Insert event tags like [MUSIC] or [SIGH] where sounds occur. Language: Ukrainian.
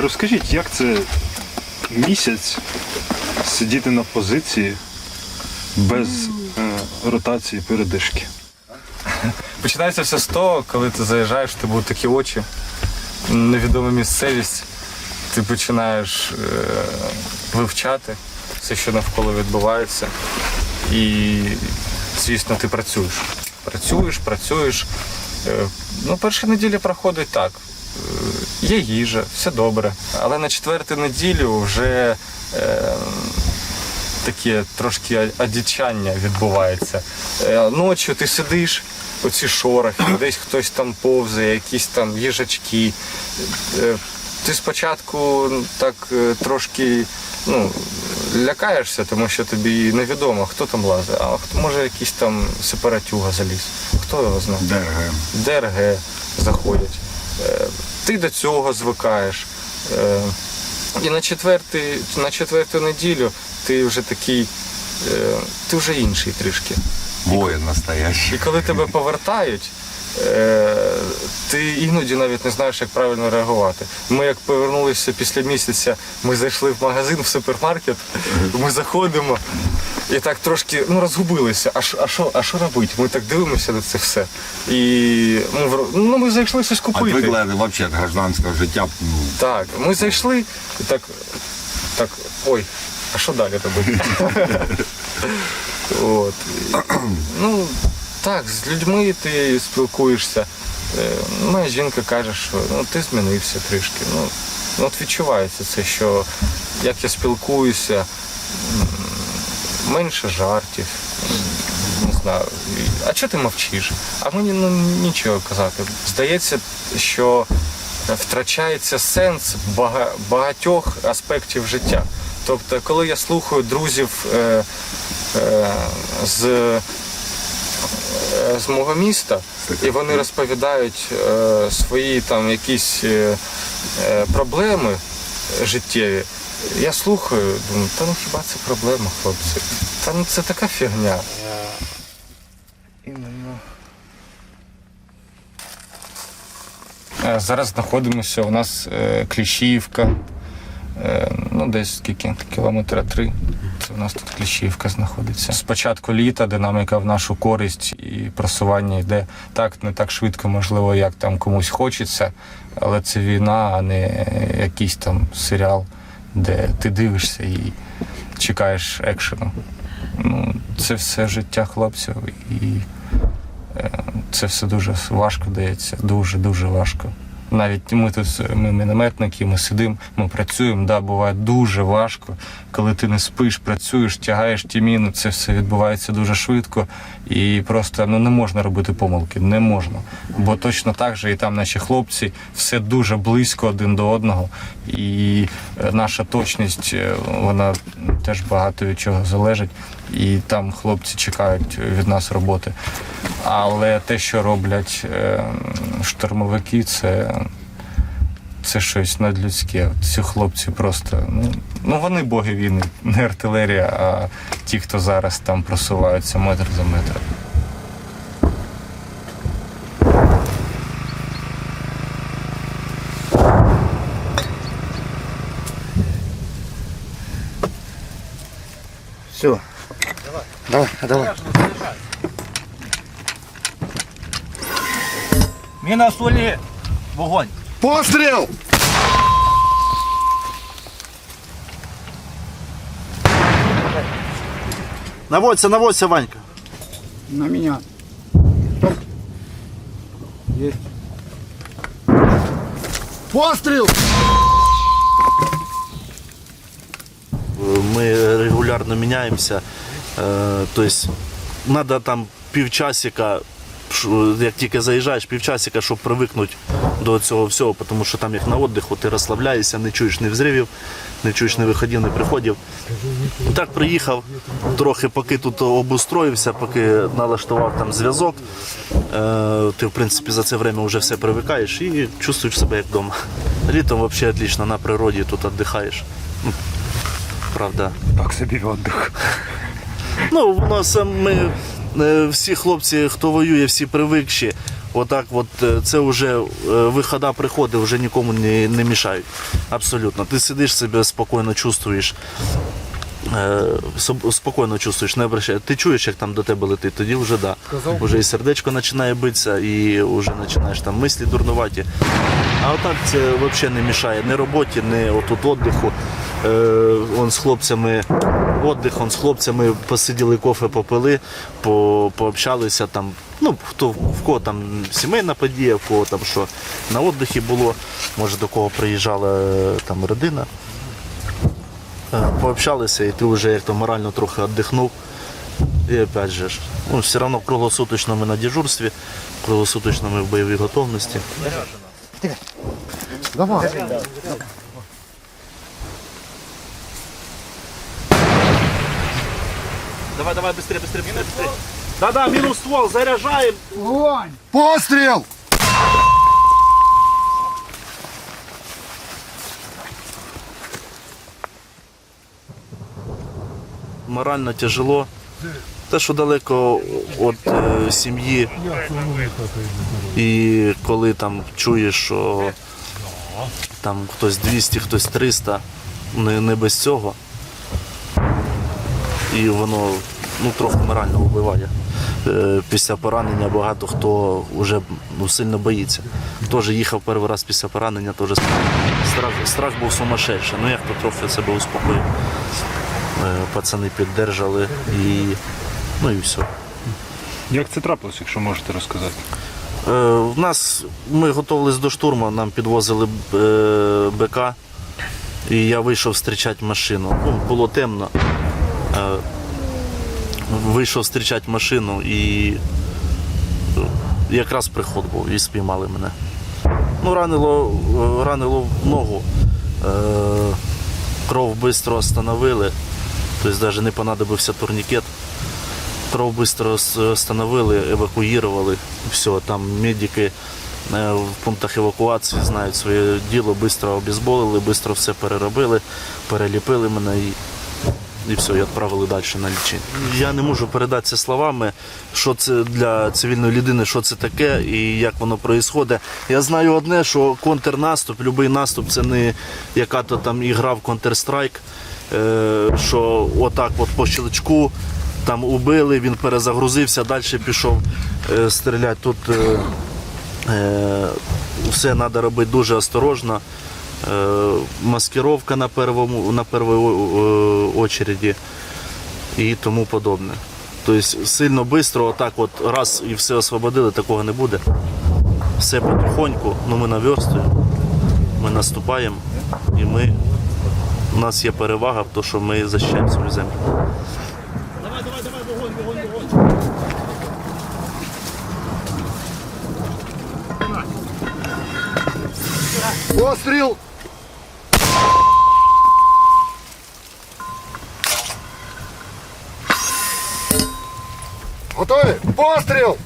Розкажіть, як це місяць сидіти на позиції без е, ротації передишки? Починається все з того, коли ти заїжджаєш, тебе будуть такі очі, невідома місцевість, ти починаєш е, вивчати все, що навколо відбувається. І, звісно, ти працюєш. Працюєш, працюєш. Е, ну, перша неділя проходить так. Є їжа, все добре. Але на четверту неділю вже е, таке трошки одічання відбувається. Е, Ночі ти сидиш, оці шорохи, [COUGHS] десь хтось там повзає, якісь там їжачки. Е, Ти спочатку так е, трошки ну, лякаєшся, тому що тобі невідомо, хто там лазить, а хто може якийсь там сепаратюга заліз. Хто його знає? ДРГ. ДРГ заходять. Е, Ти до цього звикаєш. Е, І на, четвертий, на четверту неділю ти вже такий, е, ти вже інший трішки. Воїн настоящий. І коли тебе повертають, ти іноді навіть не знаєш, як правильно реагувати. Ми як повернулися після місяця, ми зайшли в магазин, в супермаркет, ми заходимо і так трошки ну, розгубилися. А що, а що, а що робити? Ми так дивимося на це все. І ми, вр- ну, ми зайшли щось купити. Отвикли взагалі гражданського життя. ну, Так, ми зайшли і так, так, ой, а що далі робити? [LAUGHS] От. Ну, так, з людьми ти спілкуєшся. Е, Моя жінка каже, що ну, ти змінився трішки. Ну, ну, от відчувається це, що як я спілкуюся, менше жартів. Не знаю. А чого ти мовчиш? А мені ну, нічого казати. Здається, що втрачається сенс багатьох аспектів життя. Тобто, коли я слухаю друзів е, е, з, е, з мого міста, і вони розповідають е, свої там якісь е, е, проблеми життєві, я слухаю, думаю, та ну хіба це проблема, хлопці? Та ну це така фігня. Іменно. Е, Зараз знаходимося. У нас е, Кліщівка. Е, ну, десь скільки? Кілометра три. Це у нас тут Кліщівка знаходиться. З початку літа динаміка в нашу користь і просування йде так, не так швидко, можливо, як там комусь хочеться, але це війна, а не якийсь там серіал, де ти дивишся і чекаєш екшену. Ну, це все життя хлопців і е, це все дуже важко дається, дуже-дуже важко. Навіть ми тут ми мінометники, ми сидимо, ми працюємо. Да, буває дуже важко, коли ти не спиш, працюєш, тягаєш ті міни, це все відбувається дуже швидко. І просто ну не можна робити помилки, не можна. Бо точно так же і там наші хлопці все дуже близько один до одного. І е, наша точність, е, вона теж багато від чого залежить. І там хлопці чекають від нас роботи. Але те, що роблять е, штурмовики, це, це щось надлюдське. Ці хлопці просто ну, ну вони боги війни, не артилерія, а ті, хто зараз там просуваються метр за метром. Все. Давай, давай. Міна солі, вогонь. Постріл! Наводься, наводься, Ванька. На меня. Постріл! мы регулярно меняемся. Э, То есть надо там півчасика, як тільки заїжджаєш, півчасика, щоб привикнути до цього всього, тому що там як на віддиху, ти розслабляєшся, не чуєш ні взривів, не чуєш ні виходів, ні приходів. Так приїхав, трохи поки тут обустроївся, поки налаштував там зв'язок. Е, Ти, в принципі, за це время вже все привикаєш і чувствуєш себе як вдома. Літом взагалі отлично на природі тут віддихаєш. Правда, Так собі віддих. Ну, у нас е, ми е, всі хлопці, хто воює, всі привикші. Отак, от е, це вже е, вихода приходи вже нікому не, не мішають. Абсолютно. Ти сидиш себе спокійно чувствуєш. Спокійно чувствуєш, не обращай. Ти чуєш, як там до тебе летить, тоді вже да. Вже і сердечко починає битися, і вже починаєш там мислі дурнуваті. А отак це взагалі не мішає ні роботі, ні отут віддиху. Е, он з хлопцями віддих, он з хлопцями посиділи, кофе попили, по, пообщалися там. Ну, хто в кого там сімейна подія, в кого там що на віддихі було, може до кого приїжджала е, там родина. Е, Пообщалися, і ти вже як то морально трохи віддихнув. І опять же, ну, все одно круглосуточно ми на дежурстві, круглосуточно ми в бойовій готовності. Давай. Давай, давай, быстрее, быстрее, быстрее, быстрее. Да-да, минус ствол, заряжаем. Постріл! Морально тяжело. Те, що далеко від е, сім'ї. І коли там чуєш, що там хтось 200, хтось 300, не, не без цього. І воно ну, трохи морально вбиває. Е, Після поранення багато хто вже ну, сильно боїться. Теж їхав перший раз після поранення, теж страх, страх був сумасшедший. Ну як то трохи себе успокоїв. Е, Пацани піддержали і ну і все. Як це трапилось, якщо можете розказати? Е, В нас ми готувалися до штурму, нам підвозили е, БК, і я вийшов зустрічати машину. Ну, було темно. Е, Вийшов зустрічати машину і е, якраз приход був і спіймали мене. Ну, ранило, е, ранило ногу. Кров швидко остановили, тобто навіть не понадобився турнікет. Кров швидко встановили, евакуювали. Все, там медики в пунктах евакуації знають своє діло, швидко обезболили, швидко все переробили, переліпили мене і, все, і відправили далі на лічення. Я не можу передати це словами, що це для цивільної людини, що це таке і як воно відбувається. Я знаю одне, що контрнаступ, будь-який наступ це не яка-то там ігра в Counter-Strike, е, що отак от по щелчку там убили, він перезагрузився, далі пішов е, стріляти. Тут е, все треба робити дуже осторожно. Е, маскировка на первому на першій о- очереді і тому подобне. Тобто сильно швидко, отак от раз і все освободили, такого не буде. Все потихоньку, ну ми наверстуємо, ми наступаємо і ми, у нас є перевага в тому, що ми захищаємо свою землю. Постріл! Готові? Постріл!